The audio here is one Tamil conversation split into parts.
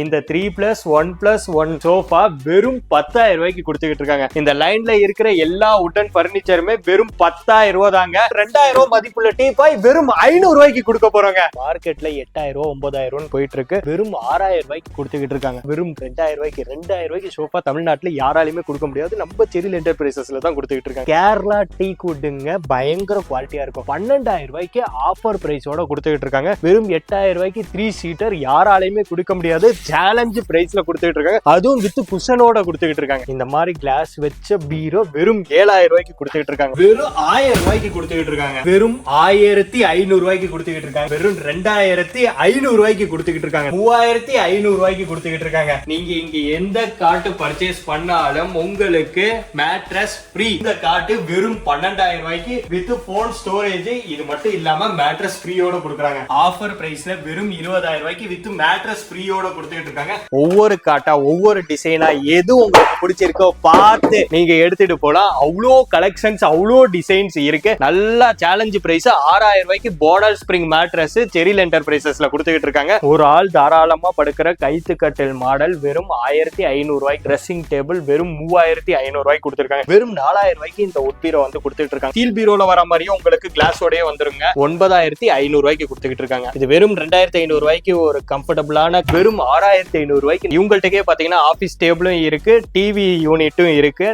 இந்த three plus one plus one sofa வெறும் பத்தாயிரம் ரூபாய்க்கு கொடுத்துக்கிட்டு இருக்காங்க. இந்த லைன்ல இருக்கிற எல்லா உட்டன் பர்னிச்சருமே வெறும் பத்தாயிரம் ரூபாய் தாங்க. ரெண்டாயிரம் ரூபாய் மதிப்புள்ள டீபாய் வெறும் ஐநூறு ரூபாய்க்கு கொடுக்க போறாங்க. மார்க்கெட்ல எட்டாயிரம் ரூபாய் ஒன்பதாயிரம் ரூபாய் போயிட்டு இருக்கு. வெறும் ஆறாயிரம் ரூபாய்க்கு கொடுத்துக்கிட்டு இருக்காங்க. வெறும் ரெண்டாயிரம் ரூபாய்க்கு ரெண்டாயிரம் ரூபாய்க்கு சோஃபா தமிழ்நாட்டுல யாராலையுமே கொடுக்க முடியாது. நம்ம செரில் என்டர்பிரைசஸ்ல தான் கொடுத்துக்கிட்டு இருக்காங்க. கேரளா டீ குட்டுங்க பயங்கர குவாலிட்டியா இருக்கும். பன்னெண்டாயிரம் ரூபாய்க்கு ஆஃபர் பிரைஸோட கொடுத்துக்கிட்டு இருக்காங்க. வெறும் எட்டாயிரம் ரூபாய்க்கு த்ரீ சீட்டர் யாராலையுமே கொடுக்க முடியாது. சேலஞ்சு பிரைஸ்ல கொடுத்துட்டு இருக்காங்க. அதுவும் வித் குஷனோட கொடுத்துக்கிட்டு இருக்காங்க. இந்த மாதிரி கிளாஸ் வச்ச பீரோ வெறும் ஏழாயிரம் ரூபாய்க்கு கொடுத்துக்கிட்டு இருக்காங்க. வெறும் ஆயிரம் ரூபாய்க்கு கொடுத்துக்கிட்டு இருக்காங்க. வெறும் ஆயிரத்தி ஐநூறு ரூபாய்க்கு கொடுத்துக்கிட்டு இருக்காங்க. வெறும் ரெண்டாயிரத்தி ஐநூறு ரூபாய்க்கு கொடுத்துக்கிட்டு இருக்காங்க. மூவாயிரத்தி ஐநூறு ரூபாய்க்கு கொடுத்துக்கிட்டு இருக்காங்க. நீங்க இங்க எந்த காட்டு பர்ச்சேஸ் பண்ணாலும் உங்களுக்கு மேட்ரஸ் ஃப்ரீ இந்த காட்டு வெறும் பன்னெண்டாயிரம் ரூபாய்க்கு வித் போன் ஸ்டோரேஜ் இது மட்டும் இல்லாம மேட்ரஸ் ஃப்ரீயோட கொடுக்குறாங்க. ஆஃபர் பிரைஸ்ல வெறும் இருபதாயிரம் ரூபாய்க்கு வித் மேட்ரஸ் ஃப்ரீயோட கொடுத்துக்கிட்டு இருக்காங்க. ஒவ்வொரு காட்டா ஒவ்வொரு டிசைனா எது உங்களுக்கு பிடிச்சிருக்கோ பார்த்து நீங்க எடுத்துட்டு போலாம் அவ்வளோ கலெக்ஷன்ஸ் அவ்வளோ டிசைன்ஸ் இருக்கு. நல்லா சேலஞ்சு பிரைஸ் ஆறாயிரம் ரூபாய்க்கு போர்டர் ஸ்ப்ரிங் மேட்ரஸ் செரில் என்டர்பிரைசஸ்ல கொடுத்துக்கிட்டு இருக்காங்க. ஒரு ஆள் தாராளமா படுக்கிற கைத்து கட்டில் மாடல் வெறும் ஆயிரத்தி ஐநூறு ரூபாய். ட்ரெஸ்ஸிங் டேபிள் வெறும் மூவாயிரத்தி ஐநூறு ரூபாய் கொடுத்துருக்காங்க. வெறும் நாலாயிரம் ரூபாய்க்கு இந்த உட் பீரோ வந்து கொடுத்துட்டு இருக்காங்க. ஸ்டீல் பீரோல வர மாதிரியும் உங்களுக்கு கிளாஸோடய வந்துருங்க. ஒன்பதாயிரத்தி ஐநூறு ரூபாய்க்கு கொடுத்துக்கிட்டு இருக்காங்க. இது வெறும் ரெண்டாயிரத்தி ஐநூறு ரூபாய்க்கு ஒரு கம்ஃபர்டபுளான வெறும் ஆறாயிரத்தி ஐநூறு ரூபாய்க்கு இவங்கள்ட்டக்கே பாத்தீங்கன்னா ஆபீஸ் டேபிளும் இருக்கு டிவி யூனிட்டும் இருக்கு.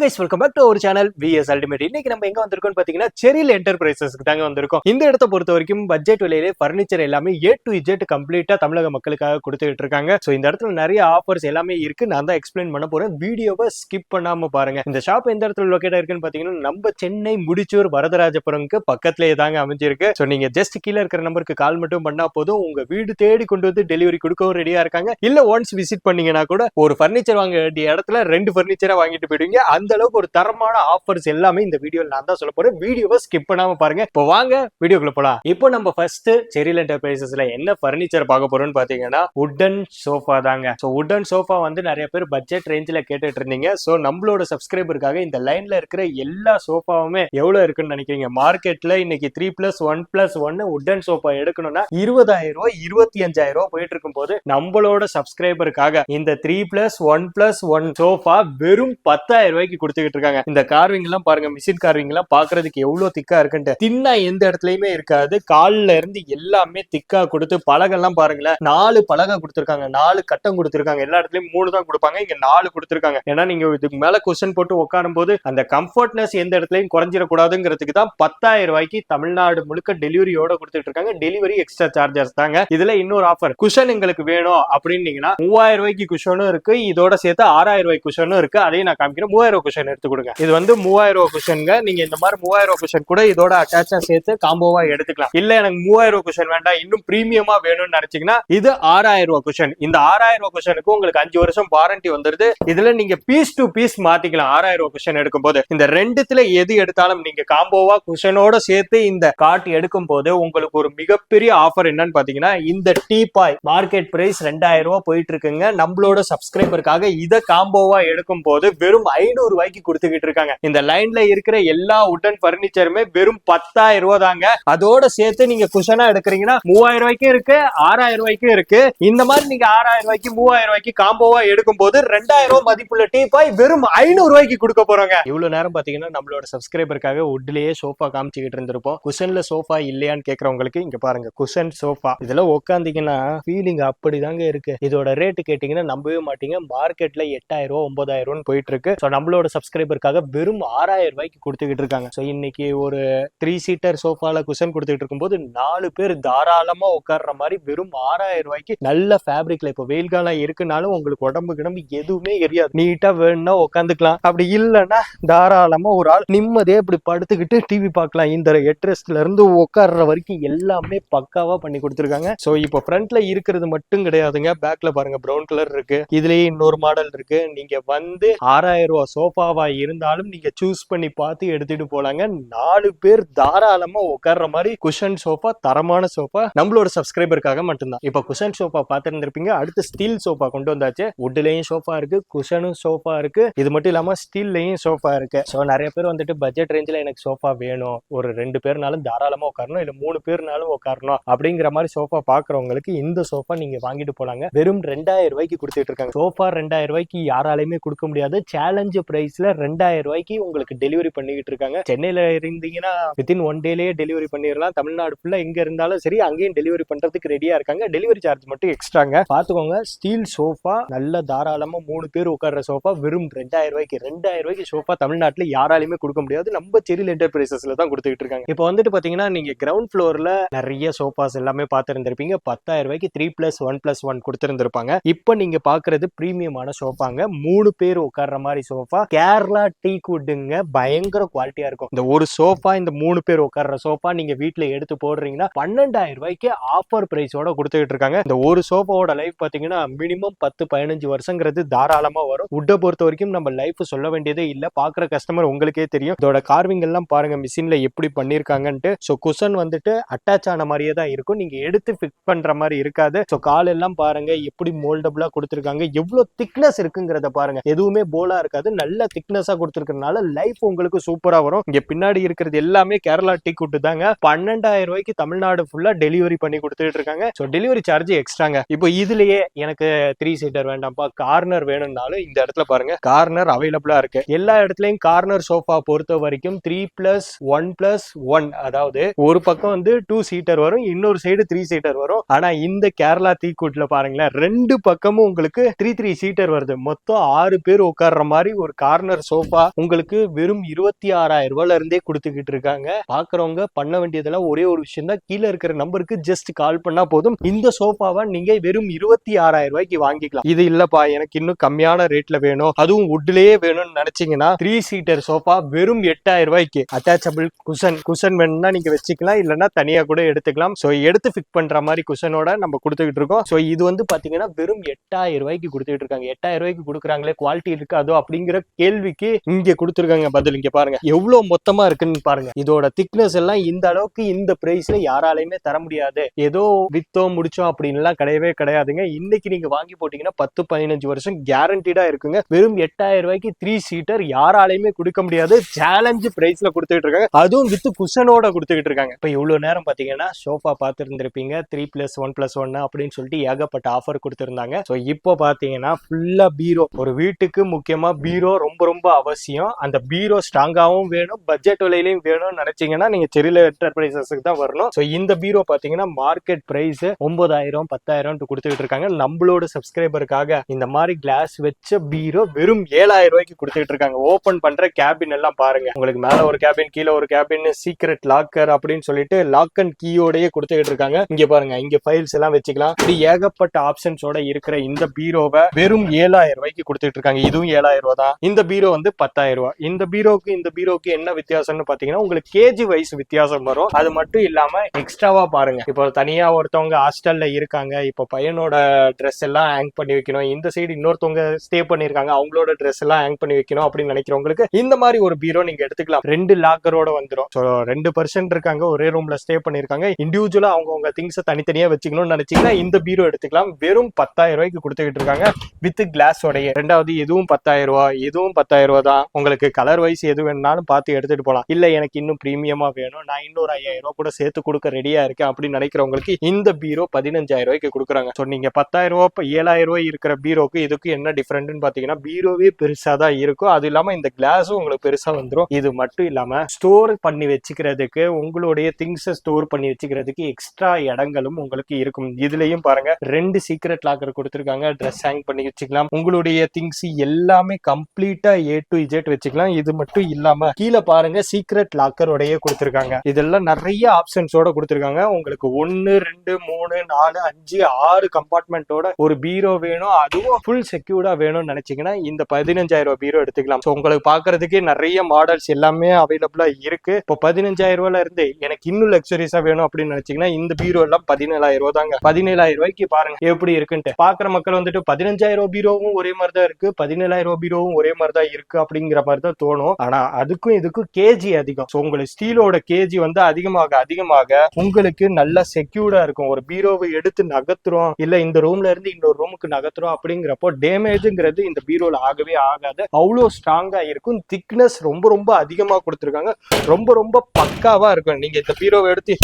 கைஸ் வெல்கம் பேக் டு ஒரு சேனல் விஎஸ் அல்டிமேட் இன்னைக்கு நம்ம எங்க வந்திருக்கோம் பாத்தீங்கன்னா செரில் என்டர்பிரைசஸ்க்கு தாங்க வந்திருக்கோம். இந்த இடத்த பொறுத்த வரைக்கும் பட்ஜெட் விலையிலே ஃபர்னிச்சர் எல்லாமே ஏ டு இஜெட் கம்ப்ளீட்டா தமிழக மக்களுக்காக கொடுத்துட்டு இருக்காங்க. ஸோ இந்த இடத்துல நிறைய ஆஃபர்ஸ் எல்லாமே இருக்கு. நான் தான் எக்ஸ்பிளைன் பண்ண போறேன். வீடியோவை ஸ்கிப் பண்ணாம பாருங்க. இந்த ஷாப் எந்த இடத்துல லொக்கேட் இருக்குன்னு பாத்தீங்கன்னா நம்ம சென்னை முடிச்சூர் வரதராஜபுரம்க்கு பக்கத்திலேயே தாங்க அமைஞ்சிருக்கு. ஸோ நீங்க ஜஸ்ட் கீழே இருக்கிற நம்பருக்கு கால் மட்டும் பண்ணா போதும். உங்க வீடு தேடி கொண்டு வந்து டெலிவரி கொடுக்கவும் ரெடியா இருக்காங்க. இல்ல ஒன்ஸ் விசிட் பண்ணீங்கன்னா கூட ஒரு ஃபர்னிச்சர் வாங்க வேண்டிய இடத்துல ரெண்டு ஃபர்னிச்சரா வாங்கிட்டு போயிடுவீங்க. அந்த அளவுக்கு ஒரு தரமான ஆஃபர்ஸ் எல்லாமே இந்த வீடியோவில் நான் தான் சொல்ல போறேன். வீடியோவை ஸ்கிப் பண்ணாம பாருங்க. இப்போ வாங்க வீடியோக்குள்ள போலாம். இப்போ நம்ம ஃபர்ஸ்ட் செரில் என்டர்பிரைசஸ்ல என்ன ஃபர்னிச்சர் பார்க்க போறோம்னு பாத்தீங்கன்னா உட்டன் சோஃபா தாங்க. ஸோ உட்டன் சோஃபா வந்து நிறைய பேர் பட்ஜெட் ரேஞ்சில் கேட்டுட்டு இருந்தீங்க. ஸோ நம்மளோட சப்ஸ்கிரைபருக்காக இந்த லைன்ல இருக்கிற எல்லா சோஃபாவுமே எவ்வளவு இருக்குன்னு நினைக்கிறீங்க? மார்க்கெட்ல இன்னைக்கு த்ரீ பிளஸ் ஒன் பிளஸ் ஒன்னு உட்டன் சோஃபா எடுக்கணும்னா இருபதாயிரம் ரூபாய் இருபத்தி அஞ்சாயிரம் ரூபாய் போயிட்டு இருக்கும் போது நம்மளோட சப்ஸ்கிரைபருக்காக இந்த three plus one plus one sofa வெறும் பத்தாயிரம் ரூபாய்க்கு கொடுத்துக்கிட்டு இருக்காங்க. இந்த கார்விங் எல்லாம் பாருங்க மிஷின் கார்விங் எல்லாம் பாக்குறதுக்கு எவ்வளவு திக்கா இருக்குன்ட்டு. தின்னா எந்த இடத்துலயுமே இருக்காது. கால்ல இருந்து எல்லாமே திக்கா கொடுத்து பலகெல்லாம் பாருங்களேன். நாலு பலகை கொடுத்துருக்காங்க. நாலு கட்டம் கொடுத்துருக்காங்க. எல்லா இடத்துலயும் மூணு தான் கொடுப்பாங்க. இங்க நாலு கொடுத்துருக்காங்க. ஏன்னா நீங்க இதுக்கு மேல கொஸ்டின் போட்டு உட்காரும் போது அந்த கம்ஃபர்ட்னஸ் எந்த இடத்துலயும் குறைஞ்சிடக்கூடாதுங்கிறதுக்கு தான் பத்தாயிரம் ரூபாய்க்கு தமிழ்நாடு முழுக்க டெலிவரியோட கொடுத்துட்டு இருக்காங்க. டெலிவரி எக்ஸ்ட்ரா சார்ஜஸ் தாங்க. இதுல இன்னொரு ஆஃபர் குஷன் எங்களுக்கு வேணும் அப்படின்னீங்கன்னா மூவாயிரம் ரூபாய்க்கு குஷனும் இருக்கு. இதோட சேர்த்து ஆறாயிரம் ரூபாய் குஷனும் இருக்கு. அதையும் நான் காமிக்கிறேன். மூவாயிரம் ரூபாய் குஷன் எடுத்து கொடுங்க. இது வந்து மூவாயிரம் ரூபாய் குஷனுங்க நீங்க இந்த மாதிரி மூவாயிரம் ரூபாய் குஷன் கூட இதோட அட்டாச்சா சேர்த்து காம்போவா எடுத்துக்கலாம். இல்ல எனக்கு மூவாயிரம் ரூபாய் குஷன் வேண்டாம். இன்னும் பிரீமியமா வேணும்னு நினைச்சீங்கன்னா இது ஆறாயிரம் ரூபாய் குஷன் இந்த ஆறாயிரம் ரூபாய் குஷனுக்கு உங்களுக்கு அஞ்சு வருஷம் வாரண்டி வந்துருது. இதுல நீங்க பீஸ் டு பீஸ் மாத்திக்கலாம். ஆறாயிரம் ரூபாய் குஷன் எடுக்கும் போது இந்த ரெண்டுத்துல எது எடுத்தாலும் நீங்க காம்போவா குஷனோட சேர்த்து இந்த காட் எடுக்கும் போது உங்களுக்கு ஒரு மிகப்பெரிய ஆஃபர் என்னன்னு பாத்தீங்கன்னா இந்த டீ பாய் மார்க்கெட் பிரைஸ் ரெண்டாயிரம் ரூபாய் போயிட்டு இருக்குங்க. நம்மளோட சப்ஸ்கிரைபருக்காக இதை காம்போவா எடுக்கும் போது வெறும் ஐநூறு ரூபாய்க்கு கொடுத்துக்கிட்டு இருக்காங்க. இந்த லைன்ல இருக்கிற எல்லா உட்டன் பர்னிச்சருமே வெறும் பத்தாயிரம் ரூபாய் தாங்க. அதோட சேர்த்து நீங்க குஷனா எடுக்கிறீங்கன்னா மூவாயிரம் ரூபாய்க்கும் இருக்கு ஆறாயிரம் ரூபாய்க்கும் இருக்கு. இந்த மாதிரி நீங்க ஆறாயிரம் ரூபாய்க்கு மூவாயிரம் ரூபாய்க்கு காம்போவா எடுக்கும் போது ரெண்டாயிரம் ரூபாய் மதிப்புள்ள டீப்பாய் வெறும் ஐநூறு ரூபாய்க்கு கொடுக்க போறாங்க. இவ்வளவு நேரம் பாத்தீங்கன்னா நம்மளோட சப்ஸ்கிரைபருக்காக உட்லயே சோஃபா காமிச்சுக்கிட்டு இருந்திருப்போம். குஷன்ல சோஃபா இல்லையான்னு கேக்குறவங்களுக்கு இங்க பாருங்க குஷன் சோஃபா இதுல உட்காந்தீங்கன்னா ஃபீலிங் அப்படிதாங்க இருக்கு. இதோட ரேட்டு கேட்டீங்கன்னா நம்பவே மாட்டீங்க. மார்க்கெட்ல எட்டாயிரம் ரூபா ஒன்பதாயிரம் ரூபான்னு போயிட்டு இருக்கு. ஸோ நம்மளோட சப்ஸ்கிரைபருக்காக வெறும் ஆறாயிரம் ரூபாய்க்கு கொடுத்துக்கிட்டு இருக்காங்க. ஸோ இன்னைக்கு ஒரு த்ரீ சீட்டர் சோஃபால குஷன் கொடுத்துட்டு இருக்கும்போது நாலு பேர் தாராளமா உட்கார்ற மாதிரி வெறும் ஆறாயிரம் ரூபாய்க்கு நல்ல ஃபேப்ரிக்ல இப்போ வெயில் காலம் இருக்குனாலும் உங்களுக்கு உடம்பு கிடம்பு எதுவுமே எரியாது. நீட்டா வேணும்னா உட்காந்துக்கலாம். அப்படி இல்லைன்னா தாராளமா ஒரு ஆள் நிம்மதியே இப்படி படுத்துக்கிட்டு டிவி பார்க்கலாம். இந்த ஹெட்ரெஸ்ட்ல இருந்து உட்கார்ற வரைக்கும் எல்லாமே பக்காவா பண்ணி கொடுத்துருக்காங்க. ஸோ இப்போ ஃப்ரண்ட்ல இருக்கிறது மட்டும் கிடையாதுங்க. பேக்ல பாருங்க ப்ரௌன் கலர் இருக்கு. இதுலயே இன்னொரு மாடல் இருக்கு. நீங்க வந்து ஆறாயிரம் ரூபாய் சோஃபா சோஃபாவா இருந்தாலும் நீங்க சூஸ் பண்ணி பார்த்து எடுத்துட்டு போலாங்க. நாலு பேர் தாராளமா உட்கார்ற மாதிரி குஷன் சோஃபா தரமான சோஃபா நம்மளோட சப்ஸ்கிரைபருக்காக மட்டும்தான். இப்போ குஷன் சோஃபா பார்த்துருந்துருப்பீங்க. அடுத்து ஸ்டீல் சோஃபா கொண்டு வந்தாச்சு. வுட்லயும் சோஃபா இருக்கு குஷனும் சோஃபா இருக்கு. இது மட்டும் இல்லாம ஸ்டீல்லையும் சோஃபா இருக்கு. ஸோ நிறைய பேர் வந்துட்டு பட்ஜெட் ரேஞ்சில் எனக்கு சோஃபா வேணும். ஒரு ரெண்டு பேர்னாலும் தாராளமா உட்காரணும். இல்லை மூணு பேர்னாலும் உட்காரணும். அப்படிங்கிற மாதிரி சோஃபா பாக்குறவங்களுக்கு இந்த சோஃபா நீங்க வாங்கிட்டு போலாங்க. வெறும் ரெண்டாயிரம் ரூபாய்க்கு கொடுத்துட்டு இருக்காங்க. சோஃபா ரெண்டாயிரம் ரூபாய்க்கு யாராலையுமே கொடுக்க முடியாது. சேலஞ்சு பிரைஸ்ல ரெண்டாயிரம் ரூபாய்க்கு உங்களுக்கு டெலிவரி பண்ணிக்கிட்டு இருக்காங்க. சென்னையில இருந்தீங்கன்னா வித்தின் ஒன் டேலேயே டெலிவரி பண்ணிடலாம். தமிழ்நாடு ஃபுல்லா எங்க இருந்தாலும் சரி அங்கேயும் டெலிவரி பண்றதுக்கு ரெடியா இருக்காங்க. டெலிவரி சார்ஜ் மட்டும் எக்ஸ்ட்ராங்க பாத்துக்கோங்க ஸ்டீல் சோஃபா நல்ல தாராளமா மூணு பேர் உட்கார்ற சோஃபா வெறும் ரெண்டாயிரம் ரூபாய்க்கு ரெண்டாயிரம் ரூபாய்க்கு சோஃபா தமிழ்நாட்டுல யாராலையுமே கொடுக்க முடியாது. நம்ம செரில் என்டர்பிரைசஸ்ல தான் கொடுத்துக்கிட்டு இருக்காங்க. இப்போ வந்துட்டு பாத்தீங்கன்னா நீங்க கிரவுண்ட் ஃப்ளோரில் நிறைய சோஃபாஸ் எல்லாமே பார்த்துருந்துருப்பீங்க. பத்தாயிரம் ரூபாய்க்கு three plus one plus one கொடுத்துருந்துருப்பாங்க. இப்போ நீங்க பாக்குறது பிரீமியமான சோஃபாங்க மூணு பேர் உட்கார்ற மாதிரி சோஃபா கேரளா டீ குட்டுங்க பயங்கர குவாலிட்டியா இருக்கும். இந்த ஒரு சோஃபா இந்த மூணு பேர் உட்கார்ற சோஃபா நீங்க வீட்ல எடுத்து போடுறீங்கன்னா பன்னெண்டாயிரம் ரூபாய்க்கு ஆஃபர் பிரைஸோட கொடுத்துக்கிட்டு இருக்காங்க. இந்த ஒரு சோஃபாவோட லைஃப் பாத்தீங்கன்னா மினிமம் பத்து பதினஞ்சு வருஷங்கிறது தாராளமா வரும். உட்டை பொறுத்த வரைக்கும் நம்ம லைஃப் சொல்ல வேண்டியதே இல்ல. பாக்குற கஸ்டமர் உங்களுக்கே தெரியும். இதோட கார்விங் எல்லாம் பாருங்க மிஷின்ல எப்படி பண்ணிருக்காங்கன்ட்டு. ஸோ குஷன் வந்துட்டு அட்டாச் ஆன மாதிரியே தான் இருக்கும். நீங்க எடுத்து ஃபிக்ஸ் பண்ற மாதிரி இருக்காது. ஸோ கால் எல்லாம் பாருங்க எப்படி மோல்டபுளா கொடுத்துருக்காங்க. எவ்வளவு திக்னஸ் இருக்குங்கிறத பாருங்க. எதுவுமே போலா இருக்காது. நல்ல திக்னஸா கொடுத்துருக்கறனால லைஃப் உங்களுக்கு சூப்பரா வரும். இங்க பின்னாடி இருக்கிறது எல்லாமே கேரளா டீ கூட்டு தாங்க. பன்னெண்டாயிரம் ரூபாய்க்கு தமிழ்நாடு ஃபுல்லா டெலிவரி பண்ணி கொடுத்துட்டு இருக்காங்க. ஸோ டெலிவரி சார்ஜ் எக்ஸ்ட்ராங்க இப்போ இதுலயே எனக்கு த்ரீ சீட்டர் வேண்டாம்ப்பா. கார்னர் வேணும்னாலும் இந்த இடத்துல பாருங்க. கார்னர் அவைலபிளா இருக்கு. எல்லா இடத்துலயும் கார்னர் சோஃபா பொறுத்த வரைக்கும் three plus one plus one அதாவது ஒரு பக்கம் வந்து டூ சீட்டர் வரும் இன்னொரு சைடு த்ரீ சீட்டர் வரும். ஆனா இந்த கேரளா தீக்கூட்ல பாருங்களேன் ரெண்டு பக்கமும் உங்களுக்கு த்ரீ த்ரீ சீட்டர் வருது. மொத்தம் ஆறு பேர் உட்கார்ற மாதிரி ஒரு கார் கார்னர் சோஃபா உங்களுக்கு வெறும் இருபத்தி ஆறாயிரம் ரூபாயில இருந்தே கொடுத்துக்கிட்டு இருக்காங்க. பாக்குறவங்க பண்ண வேண்டியதெல்லாம் ஒரே ஒரு விஷயம் தான் கீழே இருக்கிற நம்பருக்கு ஜஸ்ட் கால் பண்ணா போதும். இந்த சோஃபாவை நீங்க வெறும் இருபத்தி ஆறாயிரம் ரூபாய்க்கு வாங்கிக்கலாம். இது இல்லப்பா எனக்கு இன்னும் கம்மியான ரேட்ல வேணும். அதுவும் வுட்லயே வேணும்னு நினைச்சீங்கன்னா த்ரீ சீட்டர் சோஃபா வெறும் எட்டாயிரம் ரூபாய்க்கு. அட்டாச்சபிள் குஷன் குஷன் வேணும்னா நீங்க வச்சுக்கலாம். இல்லைன்னா தனியா கூட எடுத்துக்கலாம். ஸோ எடுத்து ஃபிக் பண்ற மாதிரி குஷனோட நம்ம கொடுத்துக்கிட்டு இருக்கோம். ஸோ இது வந்து பாத்தீங்கன்னா வெறும் எட்டாயிரம் ரூபாய்க்கு கொடுத்துக்கிட்டு இருக்காங்க. எட்டாயிரம் ரூபாய்க்கு கொடுக்குறாங்களே குவாலிட்டி இருக்காதோ அப்படிங்கிற கேள்விக்கு இங்க கொடுத்துருக்காங்க பதில். இங்க பாருங்க. எவ்வளவு மொத்தமா இருக்குன்னு பாருங்க. இதோட திக்னஸ் எல்லாம் இந்த அளவுக்கு இந்த பிரைஸ்ல யாராலையுமே தர முடியாது. ஏதோ வித்தோ முடிச்சோம் அப்படின்லாம் கிடையவே கிடையாதுங்க. இன்னைக்கு நீங்க வாங்கி போட்டீங்கன்னா பத்து பதினஞ்சு வருஷம் கேரண்டீடா இருக்குங்க. வெறும் எட்டாயிரம் ரூபாய்க்கு த்ரீ சீட்டர் யாராலையுமே கொடுக்க முடியாது. சேலஞ்சு பிரைஸ்ல கொடுத்துட்டு இருக்காங்க. அதுவும் வித் குஷனோட கொடுத்துக்கிட்டு இருக்காங்க. இப்ப இவ்வளவு நேரம் பாத்தீங்கன்னா sofa பார்த்துருந்துருப்பீங்க. Three plus one plus one அப்படின்னு சொல்லிட்டு ஏகப்பட்ட ஆஃபர் கொடுத்துருந்தாங்க. ஸோ இப்போ பாத்தீங்கன்னா ஃபுல்லா பீரோ ஒரு வீட்டுக்கு முக்கியமா பீரோ ரொம்ப ரொம்ப அவசியம். அந்த பீரோ ஸ்ட்ராங்காவும் வேணும் பட்ஜெட் விலையிலையும் வேணும்னு நினைச்சீங்கன்னா நீங்க செரில என்டர்பிரைசஸ்க்கு தான் வரணும். ஸோ இந்த பீரோ பாத்தீங்கன்னா மார்க்கெட் பிரைஸ் ஒன்பதாயிரம் பத்தாயிரம் கொடுத்துட்டு இருக்காங்க. நம்மளோட சப்ஸ்கிரைபருக்காக இந்த மாதிரி கிளாஸ் வச்ச பீரோ வெறும் ஏழாயிரம் ரூபாய்க்கு கொடுத்துட்டு இருக்காங்க. ஓபன் பண்ற கேபின் எல்லாம் பாருங்க. உங்களுக்கு மேல ஒரு கேபின் கீழே ஒரு கேபின் சீக்ரெட் லாக்கர் அப்படின்னு சொல்லிட்டு லாக் அண்ட் கீயோடயே கொடுத்துக்கிட்டு இருக்காங்க. இங்க பாருங்க இங்க ஃபைல்ஸ் எல்லாம் வச்சுக்கலாம். இப்படி ஏகப்பட்ட ஆப்ஷன்ஸோட இருக்கிற இந்த பீரோவை வெறும் ஏழாயிரம் ரூபாய்க்கு கொடுத்துட்டு இருக்காங்க. இதுவும் ஏழாயிரம் ரூபாய் தான். இந்த பீரோ வந்து பத்தாயிரம் ரூபாய். இந்த பீரோக்கு இந்த பீரோக்கு என்ன வித்தியாசம்னு பாத்தீங்கன்னா உங்களுக்கு கேஜி வைஸ் வித்தியாசம் வரும். அது மட்டும் இல்லாம எக்ஸ்ட்ராவா பாருங்க. இப்போ தனியா ஒருத்தவங்க ஹாஸ்டல்ல இருக்காங்க. இப்போ பையனோட ட்ரெஸ் எல்லாம் ஹேங் பண்ணி வைக்கணும். இந்த சைடு இன்னொருத்தவங்க ஸ்டே பண்ணிருக்காங்க அவங்களோட ட்ரெஸ் எல்லாம் ஹேங் பண்ணி வைக்கணும் அப்படின்னு நினைக்கிறவங்களுக்கு இந்த மாதிரி ஒரு பீரோ நீங்க எடுத்துக்கலாம். ரெண்டு லாக்கரோட வந்துடும் ஸோ ரெண்டு பர்சன்ட் இருக்காங்க. ஒரே ரூம்ல ஸ்டே பண்ணிருக்காங்க இண்டிவிஜுவலா அவங்கவுங்க திங்ஸ் தனித்தனியா வச்சுக்கணும்னு நினைச்சீங்கன்னா இந்த பீரோ எடுத்துக்கலாம். வெறும் பத்தாயிரம் ரூபாய்க்கு கொடுத்துக்கிட்டு இருக்காங்க. வித் கிளாஸ் உடைய. ரெண்டாவது இதுவும் பத்தாயிரம் ரூபாய் இதுவும் பத்தாயிரம் ரூபா தான். உங்களுக்கு கலர் வைஸ் எது வேணாலும் பார்த்து எடுத்துட்டு போலாம். இல்ல எனக்கு இன்னும் ப்ரீமியமா வேணும். நான் இன்னொரு ஐயாயிரம் ரூபா கூட சேர்த்து கொடுக்க ரெடியா இருக்கேன் அப்படின்னு நினைக்கிறவங்களுக்கு இந்த பீரோ பதினஞ்சாயிரம் ரூபாய்க்கு கொடுக்குறாங்க. ஸோ நீங்க பத்தாயிரம் ரூபாய் ஏழாயிரம் ரூபாய் இருக்கிற பீரோக்கு இதுக்கு என்ன டிஃபரெண்ட்னு பாத்தீங்கன்னா பீரோவே பெருசா தான் இருக்கும். அது இல்லாம இந்த கிளாஸும் உங்களுக்கு பெருசா வந்துடும் இது மட்டும் இல்லாம ஸ்டோர் பண்ணி வச்சுக்கிறதுக்கு உங்களுடைய திங்ஸை ஸ்டோர் பண்ணி வச்சுக்கிறதுக்கு எக்ஸ்ட்ரா இடங்களும் உங்களுக்கு இருக்கும். இதுலயும் பாருங்க ரெண்டு சீக்ரெட் லாக்கர் கொடுத்துருக்காங்க. ட்ரெஸ் ஹேங் பண்ணி வச்சுக்கலாம். உங்களுடைய திங்ஸ் எல்லாமே கம்ப்ளீட் கம்ப்ளீட்டா ஏ டு இஜெட் வச்சுக்கலாம். இது மட்டும் இல்லாம கீழே பாருங்க சீக்ரெட் லாக்கரோடய கொடுத்துருக்காங்க. இதெல்லாம் நிறைய ஆப்ஷன்ஸோட கொடுத்துருக்காங்க. உங்களுக்கு ஒன்னு ரெண்டு மூணு நாலு அஞ்சு ஆறு கம்பார்ட்மெண்ட்டோட ஒரு பீரோ வேணும். அதுவும் ஃபுல் செக்யூர்டா வேணும்னு நினைச்சீங்கன்னா இந்த பதினஞ்சாயிரம் ரூபாய் பீரோ எடுத்துக்கலாம். ஸோ உங்களுக்கு பாக்குறதுக்கே நிறைய மாடல்ஸ் எல்லாமே அவைலபிளா இருக்கு. இப்போ பதினஞ்சாயிரம் ரூபாயில இருந்து எனக்கு இன்னும் லக்ஸரிஸா வேணும் அப்படின்னு நினைச்சீங்கன்னா இந்த பீரோ எல்லாம் பதினேழாயிரம் ரூபா தாங்க. பதினேழாயிரம் ரூபாய்க்கு பாருங்க எப்படி இருக்குன்ட்டு. பாக்குற மக்கள் வந்துட்டு பதினஞ்சாயிரம் ரூபாய் பீரோவும் ஒரே மாதிரி தான் இருக்கு. பதினேழாயிரம் ரூபாய் பீரோவும் ஒரே மாதிரி தான் இருக்கு அப்படிங்கிற மாதிரி தான் தோணும். ஆனா அதுக்கும் இதுக்கும் கேஜி அதிகம். ஸோ உங்களுக்கு ஸ்டீலோட கேஜி வந்து அதிகமாக அதிகமாக உங்களுக்கு நல்ல செக்யூர்டா இருக்கும். ஒரு பீரோவை எடுத்து நகர்த்துறோம். இல்ல இந்த ரூம்ல இருந்து இன்னொரு ரூமுக்கு நகர்த்துறோம் அப்படிங்கிறப்போ டேமேஜுங்கிறது இந்த பீரோல ஆகவே ஆகாது. அவ்வளோ ஸ்ட்ராங்கா இருக்கும். திக்னஸ் ரொம்ப ரொம்ப அதிகமா கொடுத்துருக்காங்க. ரொம்ப ரொம்ப பக்காவா இருக்கும். நீங்க இந்த பீரோவை எடுத்து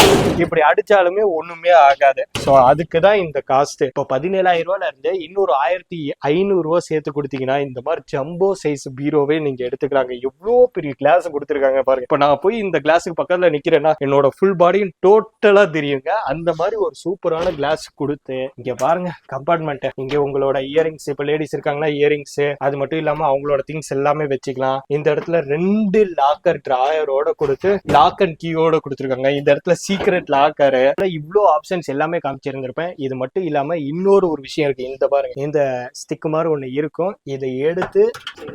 இப்படி அடிச்சாலுமே ஒண்ணுமே ஆகாது. ஸோ அதுக்கு தான் இந்த காஸ்ட் இப்போ பதினேழாயிரம் ரூபாயில இருந்து இன்னொரு ஆயிரத்தி ஐநூறு ரூபா சேர்த்து கொடுத்தீங்கன்னா இந்த மாதிரி ஜம்போ சைஸ் பீரோவே நீங்க எடுத்துக்கலாங்க. எவ்வளோ பெரிய கிளாஸ் கொடுத்துருக்காங்க பாருங்க. இப்போ நான் போய் இந்த கிளாஸுக்கு பக்கத்துல நிக்கிறேன்னா என்னோட ஃபுல் பாடியும் டோட்டலா தெரியுங்க. அந்த மாதிரி ஒரு சூப்பரான கிளாஸ் கொடுத்து இங்க பாருங்க கம்பார்ட்மெண்ட் இங்க உங்களோட இயரிங்ஸ் இப்ப லேடிஸ் இருக்காங்களா இயரிங்ஸ் அது மட்டும் இல்லாம அவங்களோட திங்ஸ் எல்லாமே வச்சுக்கலாம். இந்த இடத்துல ரெண்டு லாக்கர் டிராயரோட கொடுத்து லாக் அண்ட் கீயோட கொடுத்துருக்காங்க. இந்த இடத்துல சீக்ரெட் லாக்கர் இவ்வளோ ஆப்ஷன்ஸ் எல்லாமே காமிச்சிருந்திருப்பேன். இது மட்டும் இல்லாம இன்னொரு ஒரு விஷயம் இருக்கு. இந்த பாருங்க இந்த ஸ்டிக் மாதிரி ஒண்ணு இருக்கும். இதை எடுத்து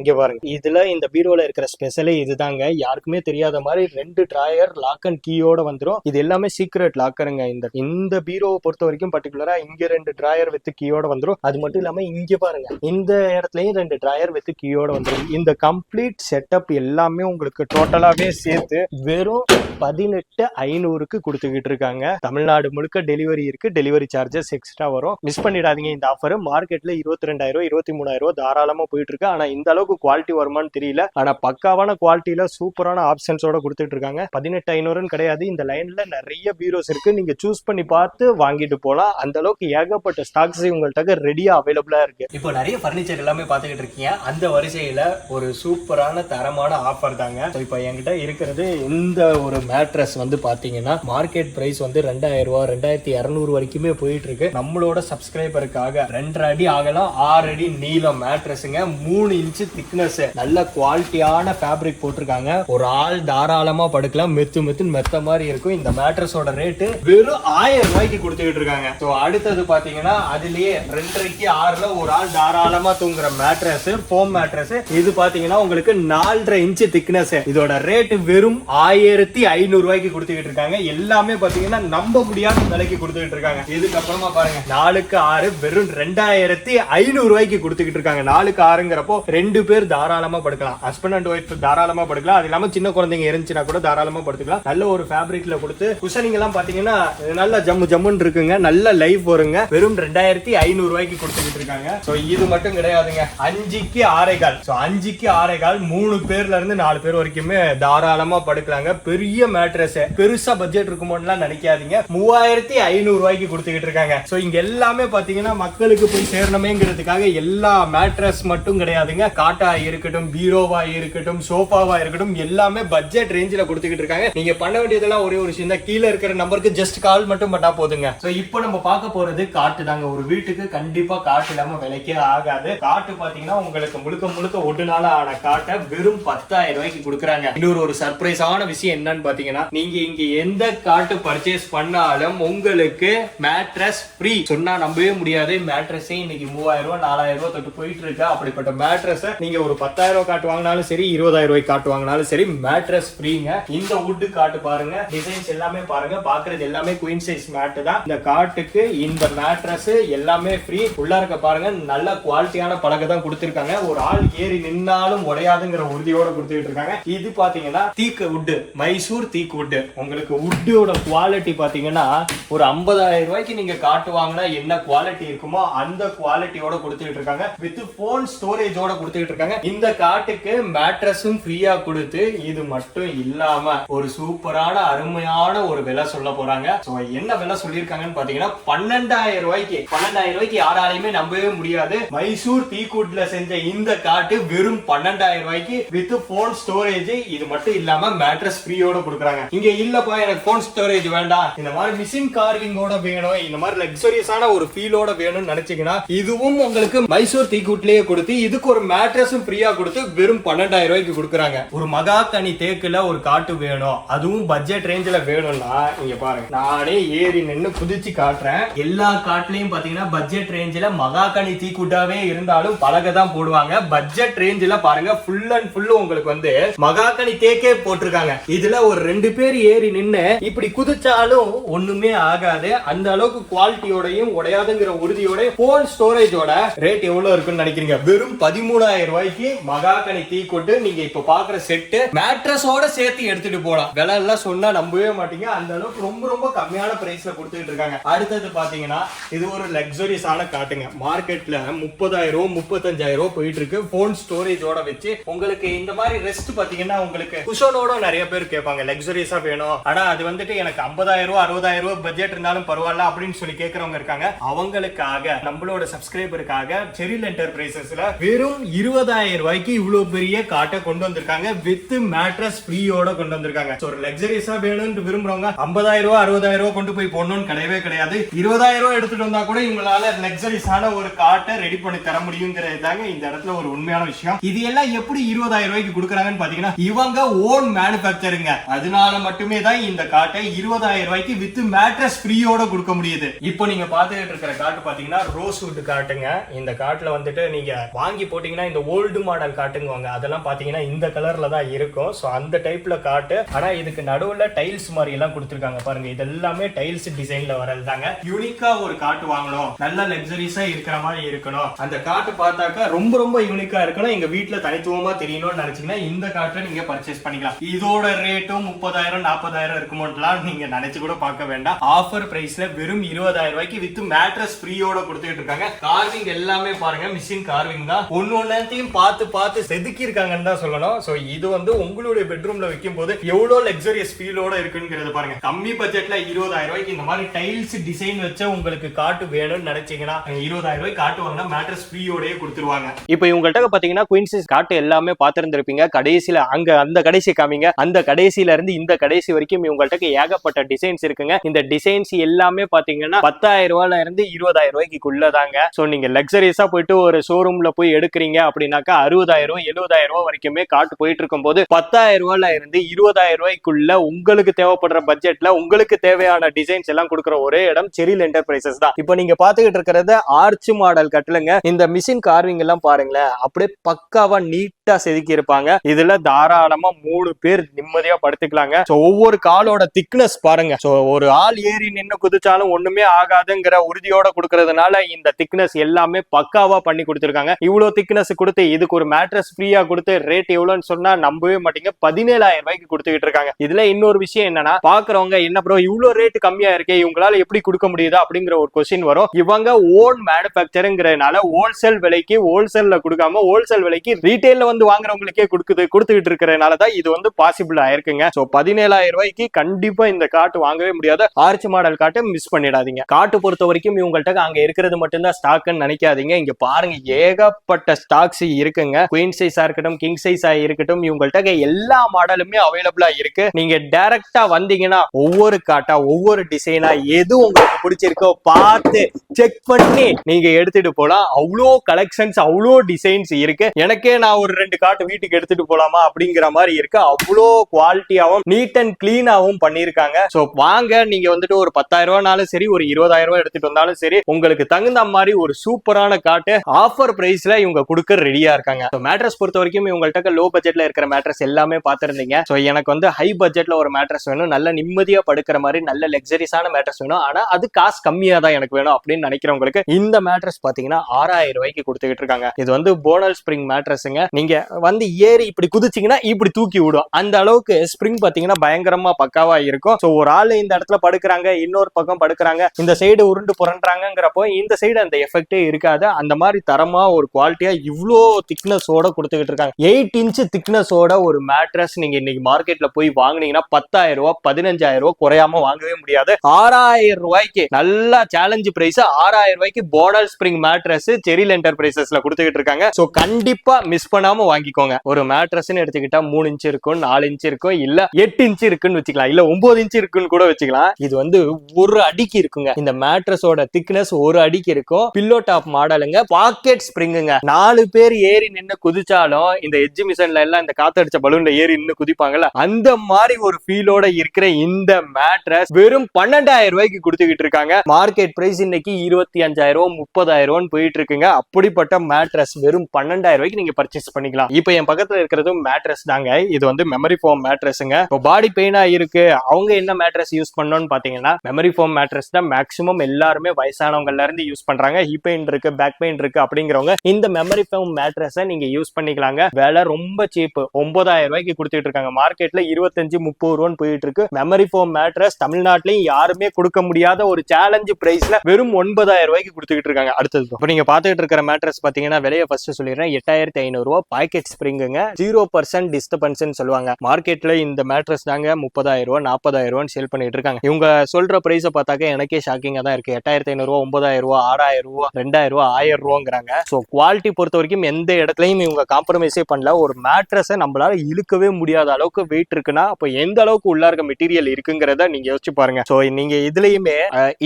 இங்க பாருங்க. இதுல இந்த பீரோல இருக்கிற ஸ்பெஷலே இதுதாங்க. யாருக்குமே தெரியாத மாதிரி ரெண்டு டிராயர் லாக் அண்ட் கீயோட வந்துரும். இது எல்லாமே சீக்ரெட் லாக்கருங்க இந்த இந்த பீரோவை பொறுத்த வரைக்கும் பர்டிகுலரா இங்க ரெண்டு டிராயர் வித் கீயோட வந்துடும் அது மட்டும் இல்லாம இங்க பாருங்க. இந்த இடத்துலயும் ரெண்டு டிராயர் வித் கீயோட வந்துடும் இந்த கம்ப்ளீட் செட்டப் எல்லாமே உங்களுக்கு டோட்டலாவே சேர்த்து வெறும் பதினெட்டு ஐநூறுக்கு கொடுத்துக்கிட்டு இருக்காங்க. தமிழ்நாடு முழுக்க டெலிவரி இருக்கு. டெலிவரி சார்ஜஸ் எக்ஸ்ட்ரா வரும். மிஸ் பண்ணிடாதீங்க இந்த ஆஃபர் மார்க்கெட்ல இருபத்தி ரெண்டாயிரம் இருபத்தி மூணாயிரம் தாராளமா போயிட்டு இருக்கு. ஆனா இந்த அளவுக்கு குவாலிட்டி வருமான்னு தெரியல. ஆனா பக்காவான குவாலிட்டியில சூப்பரான ஆப்ஷன்ஸோட கொடுத்துட்டு இருக்காங்க. பதினெட்டு ஐநூறுன்னு கிடையாது. இந்த லைன்ல நிறைய பீரோஸ் இருக்கு. நீங்க சூஸ் பண்ணி பார்த்து வாங்கிட்டு போலாம். அந்த அளவுக்கு ஏகப்பட்ட ஸ்டாக்ஸ் உங்கள்கிட்ட ரெடியா அவைலபிளா இருக்கு. இப்போ நிறைய ஃபர்னிச்சர் எல்லாமே பார்த்துக்கிட்டு இருக்கீங்க. அந்த வரிசையில ஒரு சூப்பரான தரமான ஆஃபர் தாங்க. இப்போ என்கிட்ட இருக்கிறது இந்த ஒரு மேட்ரஸ் வந்து பாத்தீங்கன்னா மார்க்கெட் பிரைஸ் வந்து ரெண்டாயிரம் ரூபாய் ரெண்டாயிரத்தி இரநூறு வரைக்குமே போயிட்டு இருக்கு நம்மளோட சப்ஸ்கிரைபருக்காக ரெண்டரை அடி ஆகலாம் ஆறு அடி நீளம் மேட்ரஸுங்க மூணு இன்ச்சு திக்னஸ் நல்ல குவாலிட்டியான ஃபேப்ரிக் போட்டிருக்காங்க. ஒரு ஆள் தாராளமா படுக்கலாம். மெத்து மெத்துன்னு மெத்த மாதிரி இருக்கும். இந்த மேட்ரஸோட ரேட்டு வெறும் ஆயிரம் ரூபாய்க்கு கொடுத்துக்கிட்டு இருக்காங்க. ஸோ அடுத்தது பாத்தீங்கன்னா அதுலயே ரெண்டரைக்கு ஆறுல ஒரு ஆள் தாராளமா தூங்குற மேட்ரஸ் ஃபோம் மேட்ரஸ் இது பாத்தீங்கன்னா உங்களுக்கு நாலரை இன்ச்சு திக்னஸ் இதோட ரேட்டு வெறும் ஆயிரத்தி ஐநூறு ரூபாய்க்கு கொடுத்துக்கிட்டு இருக்காங்க. எல்லாமே பாத்தீங்கன்னா நம்ப முடியாத விலைக்கு கொடுத்துக்கிட்டு இருக்காங்க. இதுக்கப்புறமா பாருங்க. நாலுக்கு ஆறு வெறும் ரெண்டாயிரத்தி ஐநூறு ரூபாய்க்கு கொடுத்துக்கிட்டு இருக்காங்க. நாலுக்கு ஆறுங்கிறப்போ ரெண்டு பேர் தாராளமா படுக்கலாம். ஹஸ்பண்ட் அண்ட் ஒய்ஃப் தாராளமா படுக்கலாம். அது இல்லாம சின்ன குழந்தைங்க இருந்துச்சுன்னா கூட தாராளமா படுத்துக்கலாம். நல்ல ஒரு ஃபேப்ரிக்ல கொடுத்து குஷனிங் எல்லாம் பாத்தீங்கன்னா நல்ல ஜம்மு ஜம்முன்னு இருக்குங்க. நல்ல லைஃப் வருங்க. வெறும் ரெண்டாயிரத்தி ஐநூறு ரூபாய்க்கு கொடுத்துக்கிட்டு இருக்காங்க. சோ இது மட்டும் கிடையாதுங்க. அஞ்சுக்கு ஆறே கால். சோ அஞ்சுக்கு ஆறே கால். மூணு பேர்ல இருந்து நாலு பேர் வரைக்குமே தாராளமா படுக்கலாங்க. பெரிய மேட்ரஸ் பெருசா பட்ஜெட் இருக்குமோலாம் நினைக்காதீங்க. மூவாயிரத்தி ஐநூறு ரூபாய்க்கு கொடுத்துக்கிட்டு இருக்காங்க. சோ இங்க எல்லாமே பாத்தீங்கன்னா மக்களுக்கு போய் சேரணுமேங்கிறதுக்காக எல்லா மேட்ரஸ் மட்டும் கிடையாதுங்க. காட்டா இருக்கட்டும் பீரோவா இருக்கட்டும் சோஃபாவா இருக்கட்டும் எல்லாமே பட்ஜெட் ரேஞ்சில் கொடுத்துக்கிட்டு இருக்காங்க. நீங்க பண்ண வேண்டியதெல்லாம் ஒரே ஒரு விஷயம் தான். கீழே இருக்கிற நம்பருக்கு ஜஸ்ட் கால் மட்டும் பண்ணா போதுங்க. ஸோ இப்போ நம்ம பார்க்க போறது காட்டு தாங்க. ஒரு வீட்டுக்கு கண்டிப்பா காட்டு இல்லாம விலைக்கே ஆகாது. காட்டு பாத்தீங்கன்னா உங்களுக்கு முழுக்க முழுக்க ஒட்டுனால ஆன காட்டை வெறும் பத்தாயிரம் ரூபாய்க்கு கொடுக்குறாங்க. இன்னொரு ஒரு சர்ப்ரைஸான விஷயம் என்னன்னு பாத்தீங்கன்னா நீங்க இங்க எந்த காட்டு பர்ச்சேஸ் பண்ணாலும் உங்களுக்கு மேட்ரஸ் ஃப்ரீ சொன்னா நம்பவே முடியாது. மேட்ரஸே இன்னைக்கு மூவாயிரம் ரூபாய் நாலாயிரம் ரூபாய் தொட்டு போயிட்டு இருக்கு. அப்படிப்பட்ட மேட்ரஸ் நீங்க ஒரு பத்தாயிரம் ரூபாய் காட்டு வாங்கினாலும் சரி இருபதாயிரம் ரூபாய் காட்டு வாங்கினாலும் சரி மேட்ரஸ் ஃப்ரீங்க இந்த வுட்டு காட்டு பாருங்க. டிசைன்ஸ் எல்லாமே பாருங்க. பாக்குறது எல்லாமே குயின் சைஸ் மேட் தான். இந்த காட்டுக்கு இந்த மேட்ரஸ் எல்லாமே ஃப்ரீ உள்ள இருக்க பாருங்க. நல்ல குவாலிட்டியான பழக தான் கொடுத்துருக்காங்க. ஒரு ஆள் ஏறி நின்னாலும் உடையாதுங்கிற உறுதியோட கொடுத்துட்டு இருக்காங்க. இது பாத்தீங்கன்னா தீக்கு வுட் மைசூர் தீக்கு வுட் உங்களுக்கு வுட்டோட குவாலிட்டி பாத்தீங்கன்னா ஒரு ஐம்பதாயிரம் ரூபாய்க்கு நீங்க காட்டு வாங்கினா என்ன குவாலிட்டி இருக்குமோ அந்த குவாலிட்டியோட கொடுத்துட்டு இருக்காங்க. வித் போன் ஸ்டோரேஜோட கொடுத்துட்டு இருக்காங்க இந்த காட்டுக்கு மேட்ரஸும் ஃப்ரீயா கொடுத்து இது மட்டும் இல்லாம ஒரு சூப்பரான அருமையான ஒரு விலை சொல்ல போறாங்க. சோ என்ன விலை சொல்லியிருக்காங்கன்னு பாத்தீங்கன்னா பன்னெண்டாயிரம் ரூபாய்க்கு. பன்னெண்டாயிரம் ரூபாய்க்கு யாராலையுமே நம்பவே முடியாது. மைசூர் தீக்கூட்ல செஞ்ச இந்த காட்டு வெறும் பன்னெண்டாயிரம் ரூபாய்க்கு வித் போன் ஸ்டோரேஜ் இது மட்டும் இல்லாம மேட்ரஸ் ஃப்ரீயோட கொடுக்குறாங்க. இங்க இல்லப்பா எனக்கு போன் ஸ்டோரேஜ் வேண்டாம். இந்த மாதிரி மிஷின் கார்விங்கோட வேணும். இந்த மாதிரி லக்ஸரியஸான ஒரு ஃபீலோட வேணும்னு நினைச்சீங்கன்னா இதுவும் உங்களுக்கு மைசூர் தீக்கூட்லயே கொடுத்து இதுக்கு ஒரு மேட் மேட்ரஸும் ஃப்ரீயா கொடுத்து வெறும் பன்னெண்டாயிரம் ரூபாய்க்கு கொடுக்குறாங்க. ஒரு மகாக்கனி தேக்குல ஒரு காட்டு வேணும். அதுவும் பட்ஜெட் ரேஞ்சில் வேணும்னா நீங்க பாருங்க. நானே ஏறி நின்று குதிச்சு காட்டுறேன். எல்லா காட்டுலயும் பாத்தீங்கன்னா பட்ஜெட் ரேஞ்சில் மகாக்கனி தீக்குட்டாவே இருந்தாலும் பலகை தான் போடுவாங்க. பட்ஜெட் ரேஞ்சில் பாருங்க ஃபுல் அண்ட் ஃபுல் உங்களுக்கு வந்து மகாக்கனி தேக்கே போட்டிருக்காங்க. இதுல ஒரு ரெண்டு பேர் ஏறி நின்னு இப்படி குதிச்சாலும் ஒண்ணுமே ஆகாது. அந்த அளவுக்கு குவாலிட்டியோடையும் உடையாதுங்கிற உறுதியோட போன் ஸ்டோரேஜோட ரேட் எவ்வளவு இருக்குன்னு நினைக்கிறீங்க? வெறும் பதிமூணாயிரம் இருபதாயிரம் ரூபாய்க்கு மகாகனி டீ கொட்டு நீங்க இப்ப பாக்குற செட்டு மேட்ரஸோட சேர்த்து எடுத்துட்டு போலாம். விலை எல்லாம் சொன்னா நம்பவே மாட்டீங்க. அந்த அளவுக்கு ரொம்ப ரொம்ப கம்மியான பிரைஸ்ல கொடுத்துட்டு இருக்காங்க. அடுத்தது பாத்தீங்கன்னா இது ஒரு லக்ஸரியஸான காட்டுங்க. மார்க்கெட்ல முப்பதாயிரம் முப்பத்தஞ்சாயிரம் போயிட்டு இருக்கு. போன் ஸ்டோரேஜோட வச்சு உங்களுக்கு இந்த மாதிரி ரெஸ்ட் பாத்தீங்கன்னா உங்களுக்கு குஷனோட நிறைய பேர் கேட்பாங்க. லக்ஸரியஸா வேணும். ஆனா அது வந்துட்டு எனக்கு ஐம்பதாயிரம் ரூபா அறுபதாயிரம் ரூபாய் பட்ஜெட் இருந்தாலும் பரவாயில்ல அப்படின்னு சொல்லி கேட்கறவங்க இருக்காங்க. அவங்களுக்காக நம்மளோட சப்ஸ்கிரைபருக்காக செரில் என்டர்பிரைசஸ்ல வெறும் இருபதாயிரம் ரூபாய்க்கு இவ்வளவு பெரிய காட்டை கொண்டு வந்திருக்காங்க. வித் மேட்ரஸ் ஃப்ரீயோட கொண்டு வந்திருக்காங்க. ஒரு லக்ஸரியஸா வேணும்னு விரும்புறவங்க ஐம்பதாயிரம் ரூபாய் அறுபதாயிரம் ரூபாய் கொண்டு போய் போடணும்னு கிடையவே கிடையாது. இருபதாயிரம் ரூபாய் எடுத்துட்டு வந்தா கூட இவங்களால லக்ஸரிஸான ஒரு காட்டை ரெடி பண்ணி தர முடியுங்கிறது தாங்க இந்த இடத்துல ஒரு உண்மையான விஷயம். இது எல்லாம் எப்படி இருபதாயிரம் ரூபாய்க்கு கொடுக்குறாங்கன்னு பாத்தீங்கன்னா இவங்க ஓன் மேனுபேக்சருங்க அதனால மட்டுமே தான் இந்த காட்டை இருபதாயிரம் ரூபாய்க்கு வித் மேட்ரஸ் ஃப்ரீயோட கொடுக்க முடியுது. இப்போ நீங்க பாத்துக்கிட்டு இருக்கிற காட்டு பாத்தீங்கன்னா ரோஸ் வுட் காட்டுங்க. இந்த காட்டுல வந்துட்டு நீங்க வாங்கி போட்டீங்கன்னா இந்த ஓல்டு மாடல் காட்டுங்குவாங்க அதெல்லாம் பார்த்தீங்கன்னா இந்த கலரில் தான் இருக்கும். ஸோ அந்த டைப்பில் காட்டு. ஆனால் இதுக்கு நடுவில் டைல்ஸ் மாதிரி எல்லாம் கொடுத்துருக்காங்க பாருங்க. இது எல்லாமே டைல்ஸ் டிசைனில் வரது தாங்க யூனிக்காக ஒரு காட்டு வாங்கணும். நல்ல லக்ஸரிஸாக இருக்கிற மாதிரி இருக்கணும். அந்த காட்டு பார்த்தாக்கா ரொம்ப ரொம்ப யூனிக்காக இருக்கணும். எங்கள் வீட்டில் தனித்துவமாக தெரியணும்னு நினச்சிங்கன்னா இந்த காட்டை நீங்கள் பர்ச்சேஸ் பண்ணிக்கலாம். இதோட ரேட்டும் முப்பதாயிரம் நாற்பதாயிரம் இருக்குமோலாம் நீங்கள் நினச்சி கூட பார்க்க வேண்டாம். ஆஃபர் ப்ரைஸில் வெறும் இருபதாயிரம் ரூபாய்க்கு வித் மேட்ரஸ் ஃப்ரீயோட கொடுத்துட்டு இருக்காங்க. கார்விங் எல்லாமே பாருங்க. மிஷின் கார்விங் தான். ஒன்று ஒன்று எல்லாத்தையும் பார்த்து பார்த்து செதுக்கி இருக்காங்கன்னு தான் சொல்லணும். ஸோ இது வந்து உங்களுடைய பெட்ரூம்ல வைக்கும் போது எவ்வளோ லக்ஸரியஸ் ஃபீலோட இருக்குங்கிறத பாருங்க. கம்மி பட்ஜெட்ல இருபதாயிரம் ரூபாய்க்கு இந்த மாதிரி டைல்ஸ் டிசைன் வச்ச உங்களுக்கு காட்டு வேணும்னு நினைச்சீங்கன்னா இருபதாயிரம் ரூபாய் காட்டு வாங்கினா மேட்ரஸ் ஃப்ரீயோடய கொடுத்துருவாங்க. இப்போ இவங்கள்ட்ட பாத்தீங்கன்னா குயின்சிஸ் காட்டு எல்லாமே பார்த்துருந்துருப்பீங்க. கடைசியில அங்க அந்த கடைசி காமிங்க. அந்த கடைசியில இருந்து இந்த கடைசி வரைக்கும் இவங்கள்ட்ட ஏகப்பட்ட டிசைன்ஸ் இருக்குங்க. இந்த டிசைன்ஸ் எல்லாமே பாத்தீங்கன்னா பத்தாயிரம் ரூபாயில இருந்து இருபதாயிரம் ரூபாய்க்குள்ளதாங்க. ஸோ நீங்க லக்ஸரியஸா போயிட்டு ஒரு ஷோரூம்ல போய் எடுக்கிறீங்க அப்படின்னாக்கா அறுபதாயிரம் ரூபாய் எழுபதாயிரம் ரூபாய் வரைக்குமே காட்டு போயிட்டு இருக்கும் போது பத்தாயிரம் ரூபாயில இருந்து இருபதாயிரம் ரூபாய்க்குள்ள உங்களுக்கு தேவைப்படுற பட்ஜெட்ல உங்களுக்கு தேவையான டிசைன்ஸ் எல்லாம் கொடுக்குற ஒரே இடம் செரில் என்டர்பிரைசஸ் தான். இப்போ நீங்க பாத்துக்கிட்டு இருக்கிறது ஆர்ச் மாடல் கட்டலுங்க. இந்த மிஷின் கார்விங் எல்லாம் பாருங்களேன். அப்படியே பக்காவா நீட்டா செதுக்கி இருப்பாங்க இதுல தாராளமா மூணு பேர் நிம்மதியா படுத்துக்கலாங்க. சோ ஒவ்வொரு காலோட திக்னஸ் பாருங்க. சோ ஒரு ஆள் ஏறி நின்னு குதிச்சாலும் ஒண்ணுமே ஆகாதுங்கிற உறுதியோட கொடுக்கறதுனால இந்த திக்னஸ் எல்லாமே பக்காவா பண்ணி கொடுத்துருக்காங்க. இவ்வளவு திக்னஸ் கொடுத்து இதுக்கு ஒரு மேட்ரஸ் ஃப்ரீயா கொடுத்து ரேட் எவ்வளவுன்னு சொன்னா நம்பவே மாட்டீங்க. பதினேழாயிரம் ரூபாய்க்கு கொடுத்துக்கிட்டு இருக்காங்க. இதுல இன்னொரு விஷயம் என்னன்னா பாக்குறவங்க என்ன ப்ரோ இவ்வளவு ரேட் கம்மியா இருக்கே இவங்களால எப்படி கொடுக்க முடியுதா அப்படிங்கிற ஒரு கொஸ்டின் வரும். இவங்க ஓன் மேனுபேக்சருங்கிறதுனால ஹோல்சேல் விலைக்கு ஹோல்சேல்ல கொடுக்காம ஹோல்சேல் விலைக்கு ரீட்டைல்ல வந்து வாங்குறவங்களுக்கே கொடுக்குது கொடுத்துக்கிட்டு இருக்கிறதுனால தான் இது வந்து பாசிபிள் ஆயிருக்குங்க சோ பதினேழாயிரம் ரூபாய்க்கு கண்டிப்பா இந்த காட்டு வாங்கவே முடியாத. ஆர்ச் மாடல் காட்டை மிஸ் பண்ணிடாதீங்க. காட்டு பொறுத்த வரைக்கும் இவங்கள்ட்ட அங்க இருக்கிறது மட்டும்தான் ஸ்டாக்னு நினைக்காதீங்க. இங்க பாருங்க ஏகப்பட்ட ஸ்டாக்ஸ் இருக்குங்க. குயின் சைஸா இருக்கட்டும் கிங் சைஸா இருக்கட்டும் இவங்கள்ட்ட எல்லா மாடலுமே அவைலபிளா இருக்கு. நீங்க டைரக்டா வந்தீங்கன்னா ஒவ்வொரு காட்டா ஒவ்வொரு டிசைனா எது உங்களுக்கு பிடிச்சிருக்கோ பார்த்து செக் பண்ணி நீங்க எடுத்துட்டு போலாம். அவ்வளோ கலெக்ஷன்ஸ் அவ்வளோ டிசைன்ஸ் இருக்கு. எனக்கே நான் ஒரு ரெண்டு காட்டு வீட்டுக்கு எடுத்துட்டு போலாமா அப்படிங்கிற மாதிரி இருக்கு. அவ்வளோ குவாலிட்டியாவும் நீட் அண்ட் கிளீனாவும் பண்ணியிருக்காங்க. ஸோ வாங்க நீங்க வந்துட்டு ஒரு பத்தாயிரம் ரூபாய்னாலும் சரி ஒரு இருபதாயிரம் ரூபாய் எடுத்துட்டு வந்தாலும் சரி உங்களுக்கு தகுந்த மாதிரி ஒரு சூப்பரான காட்டு ஆஃபர் பிரைஸ்ல இவங்க கொடுக்க ரெடியா இருக்காங்க. மேட்ரஸ் பொறுத்த வரைக்கும் இவங்கள்ட்ட லோ பட்ஜெட்ல இருக்கிற மேட்ரஸ் எல்லாமே பார்த்துருந்தீங்க. ஸோ எனக்கு வந்து ஹை பட்ஜெட்ல ஒரு மேட்ரஸ் வேணும். நல்ல நிம்மதியா படுக்கிற மாதிரி நல்ல லக்ஸரிஸான மேட்ரஸ் வேணும். ஆனா அது காசு கம்மியா தான் எனக்கு வேணும் அப்படின்னு நினைக்கிறவங்களுக்கு இந்த மேட்ரஸ் பாத்தீங்கன்னா ஆறாயிரம் ரூபாய்க்கு கொடுத்துக்கிட்டு இருக்காங்க. இது வந்து போனல் ஸ்ப்ரிங் மேட்ரஸுங்க நீங்க வந்து ஏறி இப்படி குதிச்சீங்கன்னா இப்படி தூக்கி விடும். அந்த அளவுக்கு ஸ்ப்ரிங் பாத்தீங்கன்னா பயங்கரமா பக்காவா இருக்கும். சோ ஒரு ஆள் இந்த இடத்துல படுக்கிறாங்க இன்னொரு பக்கம் படுக்கிறாங்க இந்த சைடு உருண்டு புரண்டாங்கிறப்போ இந்த சைடு அந்த எஃபெக்டே இருக்காது. அந்த மாதிரி தரமா ஒரு குவாலிட்டியா இவ்வளோ திக்னஸோட கொடுத்துக்கிட்டு இருக்காங்க. எயிட் இன்ச் திக்னஸோட ஒரு மேட்ரஸ் நீங்க இன்னைக்கு மார்க்கெட்ல போய் வாங்குனீங்கன்னா பத்தாயிரம் ரூபாய் பதினஞ்சாயிரம் ரூபாய் குறையாம வாங்கவே முடியாது. ஆறாயிரம் ரூபாய்க்கு நல்லா சேலஞ்சு பிரைஸ் ஆறாயிரம் ரூபாய்க்கு போடல் ஸ்ப்ரிங் மேட்ரஸ் செரில் என்டர்பிரைசஸ்ல கொடுத்துக்கிட்டு இருக்காங்க. ஸோ கண்டிப்பா மிஸ் பண்ணாம வாங்கிக்கோங்க. ஒரு மேட்ரஸ்னு எடுத்துக்கிட்டா மூணு இன்ச் இருக்கும் நாலு இன்ச்சு இருக்கும் இல்ல எட்டு இன்ச் இருக்குன்னு வச்சுக்கலாம். இல்ல ஒன்பது இன்ச் இருக்குன்னு கூட வச்சுக்கலாம். இது வந்து ஒரு அடிக்கு இருக்குங்க. இந்த மேட்ரஸோட திக்னஸ் ஒரு அடிக்கு இருக்கும். பில்லோ டாப் மாடலுங்க பாக்கெட் ஸ்ப்ரிங்குங்க நாலு பேர் ஏறி நின்று குதிச்சாலும் இந்த எஜ்ஜி மிஷன்ல எல்லாம் இந்த காத்தடிச்ச பலூன்ல ஏறி நின்று குதிப்பாங்கல்ல அந்த மாதிரி ஒரு ஃபீலோட இருக்கிற இந்த மேட்ரஸ் வெறும் பன்னெண்டாயிரம் ரூபாய்க்கு கொடுத்துக்கிட்டு இருக்காங்க. மார்க்கெட் பிரைஸ் இன்னைக்கு இருபத்தி அஞ்சாயிரம் ரூபாய் முப்பதாயிரம் ரூபான்னு போயிட்டு இருக்குங்க. அப்படிப்பட்ட மேட்ரஸ் வெறும் பன்னெண்டாயிரம் ரூபாய்க்கு நீங்க பர்ச்சேஸ் பண்ணிக்கலாம். இப்போ என் பக்கத்துல இருக்கிறது மேட்ரஸ் தாங்க. இது வந்து மெமரி ஃபோம் மேட்ரஸ்ங்க இப்போ பாடி பெயினா இருக்கு அவங்க என்ன மேட்ரஸ் யூஸ் பண்ணணும்னு பாத்தீங்கன்னா மெமரி ஃபோம் மேட்ரஸ் தான் மேக்ஸிமம் எல்லாருமே வயசானவங்கல இருந்து யூஸ் பண்றாங்க. ஹிப் பெயின் இருக்கு பேக் பெயின் இருக்கு அப்படிங்கிறவங்க இந்த மெமரி ஃபோம் மேட்ரஸை நீங்க யூஸ் பண்ணிக்கலாங்க. விலை ரொம்ப சீப் ஒன்பதாயிரம் ரூபாய்க்கு கொடுத்துட்டு இருக்காங்க. மார்க்கெட்ல இருபத்தஞ்சு முப்பது ரூபான்னு போயிட்டு இருக்கு. மெமரி ஃபோம் மேட்ரஸ் தமிழ்நாட்டிலையும் யாருமே கொடுக்க முடியாத ஒரு சேலஞ்சு பிரைஸ்ல வெறும் ஒன்பதாயிரம் ரூபாய்க்கு கொடுத்துக்கிட்டு இருக்காங்க. அடுத்தது இப்போ நீங்க பாத்துக்கிட்டு இருக்கிற மேட்ரஸ் பாத்தீங்கன்னா விலையை ஃபர்ஸ்ட் சொல்லிடுறேன். எட்டாயிரத்தி ஐநூறு ரூபாய். பாக்கெட் ஸ்ப்ரிங்குங்க ஜீரோ பர்சன்ட் டிஸ்டர்பன்ஸ் சொல்லுவாங்க. மார்க்கெட்ல இந்த மேட்ரஸ் தாங்க முப்பதாயிரம் ரூபா நாற்பதாயிரம் ரூபான்னு சேல் பண்ணிட்டு இருக்காங்க. இவங்க சொல்ற பிரைஸை பார்த்தாக்க எனக்கே ஷாக்கிங்கா தான் இருக்கு. எட்டாயிரத்தி ஐநூறு ஒன்பதாயிரம் ரூபா ஆறாயிரம் ரூபாய் ரெண்டாயிரம் ரூபா ஆயிரம் ரூபாங்கிறாங்க. ஸோ குவாலிட்டி பொறுத்த வரைக்கும் எந்த இடத்துலயும் இவங்க காம்ப்ரமைஸே பண்ணல. ஒரு மேட்ரஸை நம்மளால இழுக்கவே முடியாத அளவுக்கு வெயிட் இருக்குன்னா அப்போ எந்த அளவுக்கு உள்ள இருக்க மெட்டீரியல் இருக்குங்கிறத நீங்க யோசிச்சு பாருங்க. ஸோ நீங்க இதுலயுமே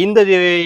இந்த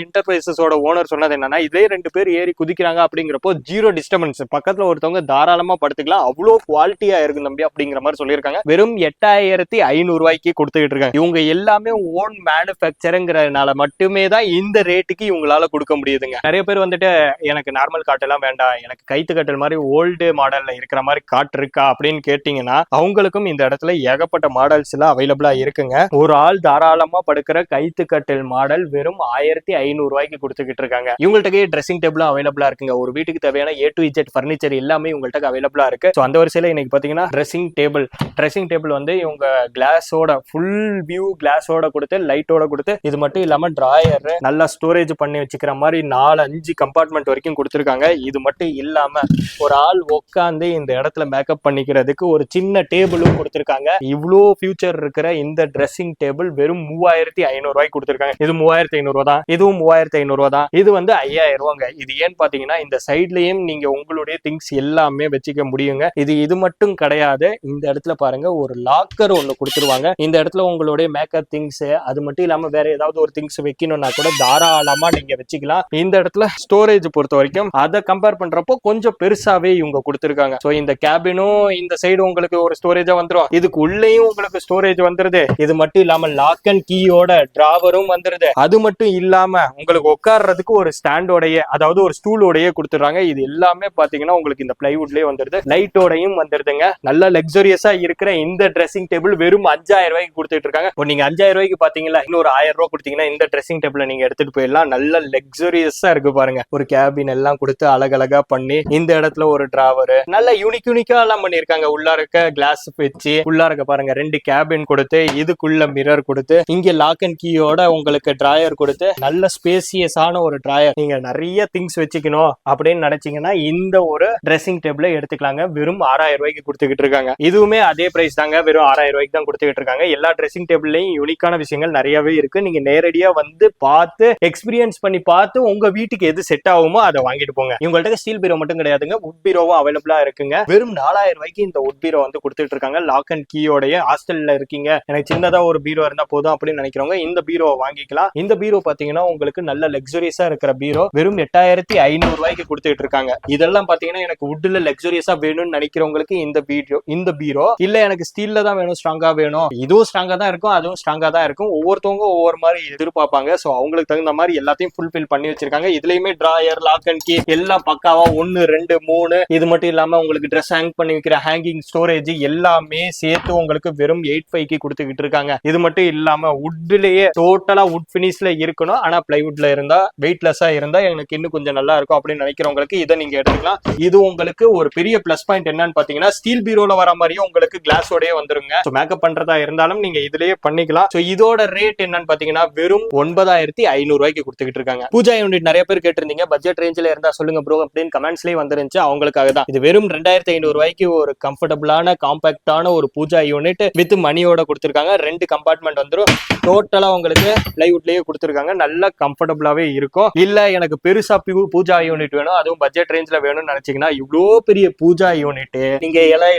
என்டர்பிரைசஸோட ஓனர் சொன்னது என்னன்னா இதே ரெண்டு பேர் ஏறி குதிக்கிறாங்க அப்படிங்கிறப்போ ஜீரோ டிஸ்டர்பன்ஸ் பக்கத்துல ஒருத்தவங்க தாராளமா படுத்துக்கலாம் அவ்வளோ குவாலிட்டியா இருக்கு தம்பி அப்படிங்கிற மாதிரி சொல்லியிருக்காங்க. வெறும் எட்டாயிரத்தி ஐநூறு ரூபாய்க்கு கொடுத்துக்கிட்டு இருக்காங்க. இவங்க எல்லாமே ஓன் மேனுஃபேக்சருங்கிறதுனால மட்டுமே தான் இந்த ரேட்டுக்கு இவங்களால கொடுக்க முடியுதுங்க. நிறைய பேர் வந்துட்டு எனக்கு நார்மல் காட் எல்லாம் வேண்டாம். எனக்கு கைத்து கட்டல் மாதிரி ஓல்டு மாடல்ல இருக்கிற மாதிரி காட்டு இருக்கா? அப்படின்னு கேட்டீங்கன்னா அவங்களுக்கும் இந்த இடத்துல ஏகப்பட்ட மாடல்ஸ் எல்லாம் அவைலபிளா இருக்குங்க. ஒரு ஆள் தாராளமா படுக்கிற கைத்து கட்டில் மாடல் வெறும் ஆயிரத்தி ஐநூறு ரூபாய்க்கு கொடுத்துக்கிட்டு இருக்காங்க. இவங்கள்ட்ட ட்ரெஸ்ஸிங் டேபிளும் அவைலபிளா இருக்குங்க. ஒரு வீட்டுக்கு தேவையான ஏ டு இஜெட் ஃபர்னிச்சர் எல்லாமே உங்கள்கிட்ட அவைலபிளா இருக்கு. ஸோ அந்த வரிசையில் இன்னைக்கு பாத்தீங்கன்னா ட்ரெஸ்ஸிங் டேபிள் ட்ரெஸ்ஸிங் டேபிள் வந்து இவங்க கிளாஸோட ஃபுல் வியூ கிளாஸோட கொடுத்து லைட்டோட கொடுத்து இது மட்டும் இல்லாம ட்ராயர் நல்லா ஸ்டோரேஜ் பண்ணி வச்சுக்கிற மாதிரி நாலு அஞ்சு கம்பார்ட்மெண்ட் வரைக்கும் கொடுத்துருக்காங்க. இது மட்டும் இல்லாம ஒரு ஆள் உட்காந்து இந்த இடத்துல மேக்கப் பண்ணிக்கிறதுக்கு ஒரு சின்ன டேபிளும் கொடுத்துருக்காங்க. இவ்வளோ ஃபியூச்சர் இருக்கிற இந்த ட்ரெஸ்ஸிங் டேபிள் வெறும் மூவாயிரத்தி ஐநூறுரூவாய்க்கு கொடுத்துருக்காங்க. இது மூவாயிரத்தி ஐநூறுவா தான். இதுவும் மூவாயிரத்தி ஐநூறு தான். இது வந்து ஐயாயிரம் ரூபாங்க. இது ஏன்னு பாத்தீங்கன்னா இந்த சைட்லேயும் நீங்க உங்களுடைய திங்ஸ் எல்லாமே வச்சுக்க முடியுங்க. இது இது மட்டும் கிடையாது. இந்த இடத்துல பாருங்க ஒரு லாக்கர் ஒண்ணு கொடுத்துருவாங்க. இந்த இடத்துல உங்களுடைய மேக்கப் திங்ஸ் அது மட்டும் இல்லாம வேற ஏதாவது ஒரு திங்ஸ் வைக்கணும்னா கூட தாராளமா நீங்க வச்சுக்கலாம். இந்த இடத்துல ஸ்டோரேஜ் பொறுத்த வரைக்கும் அதை கம்பேர் பண்றப்போ கொஞ்சம் பெருசாவே இவங்க கொடுத்துருக்காங்க. ஸோ இந்த கேபினும் இந்த சைடு உங்களுக்கு ஒரு ஸ்டோரேஜா வந்துடும் இதுக்கு உள்ளேயும் உங்களுக்கு ஸ்டோரேஜ் வந்துருது. இது மட்டும் இல்லாம லாக் அண்ட் கீயோட டிராவரும் வந்துருது. அது மட்டும் இல்லாம உங்களுக்கு உட்கார்றதுக்கு ஒரு ஸ்டாண்டோடைய அதாவது ஒரு ஸ்டூலோடைய கொடுத்துறாங்க இது எல்லாமே பாத்தீங்கன்னா உங்களுக்கு இந்த பிளைவுட்லயே வந்துருது. லைட்டோடையும் வந்துருதுங்க. நல்ல லக்ஸரியஸா இருக்கிற இந்த ட்ரெஸ்ஸிங் டேபிள் வெறும் அஞ்சாயிரம் ரூபாய்க்கு கொடுத்துட்டு இருக்காங்க. இப்போ நீங்க அஞ்சாயிரம் ரூபாய்க்கு பாத்தீங்களா இன்னொரு ஆயிரம் ரூபாய் கொடுத்தீங்கன்னா இந்த ட்ரெஸ்ஸிங் டேபிள் நீங்க எடுத்துட்டு போயிடலாம். நல்ல லக்ஸரியஸா இருக்கு பாருங்க. ஒரு கேபின் எல்லாம் கொடுத்து அழகழகா பண்ணி இந்த இடத்துல ஒரு டிராவர் நல்ல யூனிக் யூனிக்கா எல்லாம் பண்ணிருக்காங்க உள்ளார இருக்க கிளாஸ் வச்சு உள்ளார இருக்க பாருங்க ரெண்டு கேபின் கொடுத்து இதுக்குள்ள மிரர் கொடுத்து இங்க லாக் அண்ட் கீயோட உங்களுக்கு டிராயர் கொடுத்து நல்ல ஸ்பேசியஸான ஒரு டிராயர் நீங்க நிறைய திங்ஸ் வச்சுக்கணும் அப்படின்னு நினைச்சீங்கன்னா இந்த ஒரு ட்ரெஸ்ஸிங் டேபிள இருக்காங்க வெறும் ஆறாயிரம் ரூபாய்க்கு கொடுத்துக்கிட்டு இருக்காங்க. இதுவுமே அதே பிரைஸ் தாங்க. வெறும் ஆறாயிரம் ரூபாய்க்கு தான் கொடுத்துக்கிட்டு இருக்காங்க. எல்லா ட்ரெஸ்ஸிங் டேபிள்லையும் யூனிக்கான விஷயங்கள் நிறையவே இருக்கு. நீங்க நேரடியா வந்து பார்த்து எக்ஸ்பீரியன்ஸ் பண்ணி பார்த்து உங்க வீட்டுக்கு எது செட் ஆகுமோ அதை வாங்கிட்டு போங்க. இவங்கள்ட்ட ஸ்டீல் பீரோ மட்டும் கிடையாதுங்க. உட் பீரோவும் அவைலபிளா இருக்குங்க. வெறும் நாலாயிரம் ரூபாய்க்கு இந்த உட் பீரோ வந்து கொடுத்துட்டு இருக்காங்க. லாக் அண்ட் கீயோடைய ஹாஸ்டல்ல இருக்கீங்க. எனக்கு சின்னதா ஒரு பீரோ இருந்தா போதும் அப்படின்னு நினைக்கிறவங்க இந்த பீரோவை வாங்கிக்கலாம். இந்த பீரோ பாத்தீங்கன்னா உங்களுக்கு நல்ல லக்ஸுரியஸா இருக்கிற பீரோ வெறும் எட்டாயிரத்தி ஐநூறு ரூபாய்க்கு கொடுத்துட்டு இருக்காங்க. இதெல்லாம் பாத்தீங்கன்னா எனக்கு உட்ல லக்ஸுரியஸா வேணும்னு நினைக்கிறவங்களுக்கு இந்த பீரோ இந்த பீரோ இல்ல எனக்கு ஸ்டீல்ல தான் வேணும் ஸ்ட்ராங்கா வேணும். இதுவும் ஸ்ட்ராங்கா தான் இருக்கும் அதுவும் ஸ்ட்ராங்கா தான் இருக்கும். ஒவ்வொருத்தவங்க ஒவ்வொரு மாதிரி எதிர்பார்ப்பாங்க. சோ அவங்களுக்கு தகுந்த மாதிரி எல்லாத்தையும் ஃபுல்ஃபில் பண்ணி வச்சிருக்காங்க. இதுலயுமே டிராயர் லாக் அண்ட் கீ எல்லாம் பக்காவா ஒன்னு ரெண்டு மூணு. இது மட்டும் இல்லாம உங்களுக்கு ட்ரெஸ் ஹேங் பண்ணி வைக்கிற ஹேங்கிங் ஸ்டோரேஜ் எல்லாமே சேர்த்து உங்களுக்கு வெறும் எயிட் ஃபைவ்க்கு கொடுத்துக்கிட்டு இருக்காங்க. இது மட்டும் இல்லாம வுட்லயே டோட்டலா வுட் பினிஷ்ல இருக்கணும். ஆனா பிளைவுட்ல இருந்தா வெயிட்லெஸ்ஸா இருந்தா எனக்கு இன்னும் கொஞ்சம் நல்லா இருக்கும் அப்படின்னு நினைக்கிறவங்களுக்கு இதை நீங்க எடுத்துக்கலாம். இது உங்களுக்கு ஒரு பெரிய பிளஸ் பாயிண்ட் என்னன்னு பாத்தீங்கன்னா ஸ்டீல் பீரோல வர மாதிரியும் உங்களுக்கு கிளாஸோடய வந்துருங்க. மேக்கப் பண்றதா இருந்தாலும் நீங்க இதுலயே பண்ணிக்கலாம். ஸோ இதோட ரேட் என்னன்னு பாத்தீங்கன்னா வெறும் ஒன்பதாயிரத்தி ஐநூறு ரூபாய்க்கு கொடுத்துக்கிட்டு இருக்காங்க. பூஜா யூனிட் நிறைய பேர் கேட்டிருந்தீங்க. பட்ஜெட் ரேஞ்சில் இருந்தா சொல்லுங்க ப்ரோ அப்படின்னு கமெண்ட்ஸ்லயே வந்துருந்துச்சு. அவங்களுக்காக தான். இது வெறும் ரெண்டாயிரத்தி ஐநூறு ரூபாய்க்கு ஒரு கம்ஃபர்டபுளான காம்பாக்டான ஒரு பூஜா யூனிட் வித் மணியோட கொடுத்துருக்காங்க. ரெண்டு கம்பார்ட்மெண்ட் வந்துடும் டோட்டலா உங்களுக்கு பிளைவுட்லயே கொடுத்துருக்காங்க. நல்ல கம்ஃபர்டபுளாவே இருக்கும். இல்ல எனக்கு பெருசா பூஜா யூனிட் வேணும். அதுவும் பட்ஜெட் ரேஞ்சில் வேணும்னு நினைச்சீங்கன்னா இவ்வளோ பெரிய பூஜா யூனிட் நீங்க இலை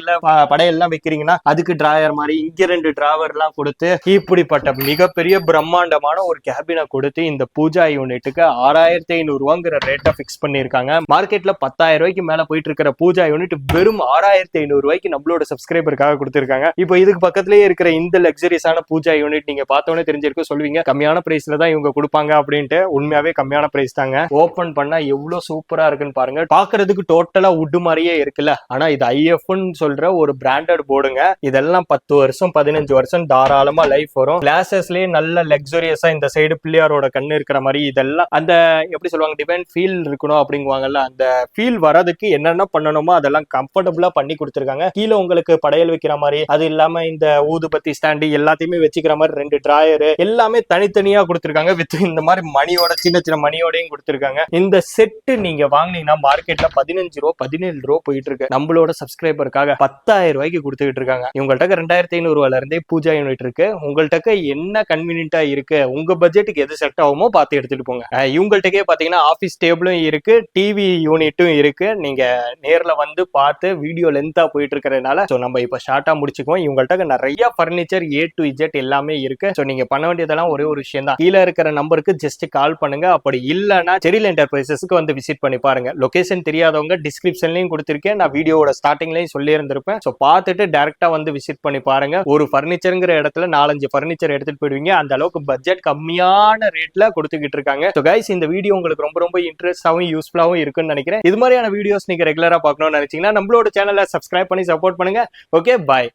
படையெல்லாம் வைக்கிறீங்கன்னா அதுக்கு டிராயர் மாதிரி இங்க ரெண்டு டிராவர் எல்லாம் கொடுத்து இப்படிப்பட்ட மிகப்பெரிய பிரம்மாண்டமான ஒரு கேபினை கொடுத்து இந்த பூஜா யூனிட்டுக்கு ஆறாயிரத்தி ஐநூறு ரூபாங்கிற ரேட்டை பிக்ஸ் பண்ணிருக்காங்க மார்க்கெட்ல பத்தாயிரம் ரூபாய்க்கு மேல போயிட்டு இருக்கிற பூஜா யூனிட் வெறும் ஆறாயிரத்தி ஐநூறு ரூபாய்க்கு நம்மளோட சப்ஸ்கிரைபருக்காக கொடுத்திருக்காங்க. இப்போ இதுக்கு பக்கத்துலயே இருக்கிற இந்த லக்ஸரியஸான பூஜா யூனிட் நீங்க பார்த்தோன்னே தெரிஞ்சிருக்கும். சொல்லுவீங்க கம்மியான பிரைஸ்ல தான் இவங்க கொடுப்பாங்க அப்படின்ட்டு உண்மையாவே கம்மியான பிரைஸ் தாங்க. ஓபன் பண்ணா எவ்வளவு சூப்பரா இருக்குன்னு பாருங்க. பாக்குறதுக்கு டோட்டலா உட் மாதிரியே இருக்குல்ல. ஆனா இது ஐஎஃப்னு சொல்ற ஒரு பிராண்டட் போர்டுங்க இதெல்லாம் பத்து வருஷம் பதினஞ்சு வருஷம் தாராளமா லைஃப் வரும். கிளாஸஸ்லயே நல்ல லக்ஸுரியஸா இந்த சைடு பிள்ளையாரோட கண்ணு இருக்கிற மாதிரி இதெல்லாம் அந்த எப்படி சொல்லுவாங்க டிவைன் ஃபீல் இருக்கணும் அப்படிங்குவாங்கல்ல அந்த ஃபீல் வரதுக்கு என்னென்ன பண்ணணுமோ அதெல்லாம் கம்ஃபர்டபுளா பண்ணி கொடுத்துருக்காங்க. கீழே உங்களுக்கு படையல் வைக்கிற மாதிரி அது இல்லாம இந்த ஊதுபத்தி ஸ்டாண்டு எல்லாத்தையுமே வச்சுக்கிற மாதிரி ரெண்டு டிராயரு எல்லாமே தனித்தனியா கொடுத்துருக்காங்க. வித் இந்த மாதிரி மணியோட சின்ன சின்ன மணியோடையும் கொடுத்துருக்காங்க. இந்த செட்டு நீங்க வாங்குனீங்கன்னா மார்க்கெட்ல பதினஞ்சு ரூபா பதினேழு ரூபா போயிட்டு இருக்கு. நம்மளோட சப்ஸ்கிரைபருக்காக பத்தாயிரம் ரூபாய்க்கு கொடுத்துக்கிட்டு இருக்காங்க. இவங்கள்ட்ட ரெண்டாயிரத்தி ஐநூறு ரூபாயில இருந்தே பூஜா யூனிட் இருக்கு. உங்கள்கிட்ட என்ன கன்வீனியன்ட்டா இருக்கு உங்க பட்ஜெட்டுக்கு எது செட் ஆகுமோ பார்த்து எடுத்துட்டு போங்க. இவங்கள்ட்டக்கே பாத்தீங்கன்னா ஆபீஸ் டேபிளும் இருக்கு டிவி யூனிட்டும் இருக்கு. நீங்க நேர்ல வந்து பார்த்து வீடியோ லென்த்தா போயிட்டு இருக்கிறதுனால ஸோ நம்ம இப்ப ஷார்ட்டா முடிச்சுக்குவோம். இவங்கள்ட்ட நிறைய ஃபர்னிச்சர் ஏ டு இஜெட் எல்லாமே இருக்கு. ஸோ நீங்க பண்ண வேண்டியதெல்லாம் ஒரே ஒரு விஷயம் தான். கீழே இருக்கிற நம்பருக்கு ஜஸ்ட் கால் பண்ணுங்க. அப்படி இல்லைன்னா செரில் என்டர்பிரைசஸ்க்கு வந்து விசிட் பண்ணி பாருங்க. லொகேஷன் தெரியாதவங்க டிஸ்கிரிப்ஷன்லயும் கொடுத்துருக்கேன். நான் வீடியோவோட ஸ்டார்டிங்லயும் சொல்லி இருந்திருப்பேன் ஸோ பார்த்துட்டு டேரக்டா வந்து விசிட் பண்ணி பாருங்க. ஒரு ஃபர்னிச்சருங்கிற இடத்துல நாலஞ்சு ஃபர்னிச்சர் எடுத்துட்டு போயிடுவீங்க. அந்த அளவுக்கு பட்ஜெட் கம்மியான ரேட்ல கொடுத்துக்கிட்டு இருக்காங்க. ஸோ கைஸ் இந்த வீடியோ உங்களுக்கு ரொம்ப ரொம்ப இன்ட்ரெஸ்டாகவும் யூஸ்ஃபுல்லாகவும் இருக்குன்னு நினைக்கிறேன். இது மாதிரியான வீடியோஸ் நீங்க ரெகுலரா பார்க்கணும்னு நினைச்சீங்கன்னா நம்மளோட சேனலை சப்ஸ்கிரைப் பண்ணி சப்போர்ட் பண்ணுங்க. Okay bye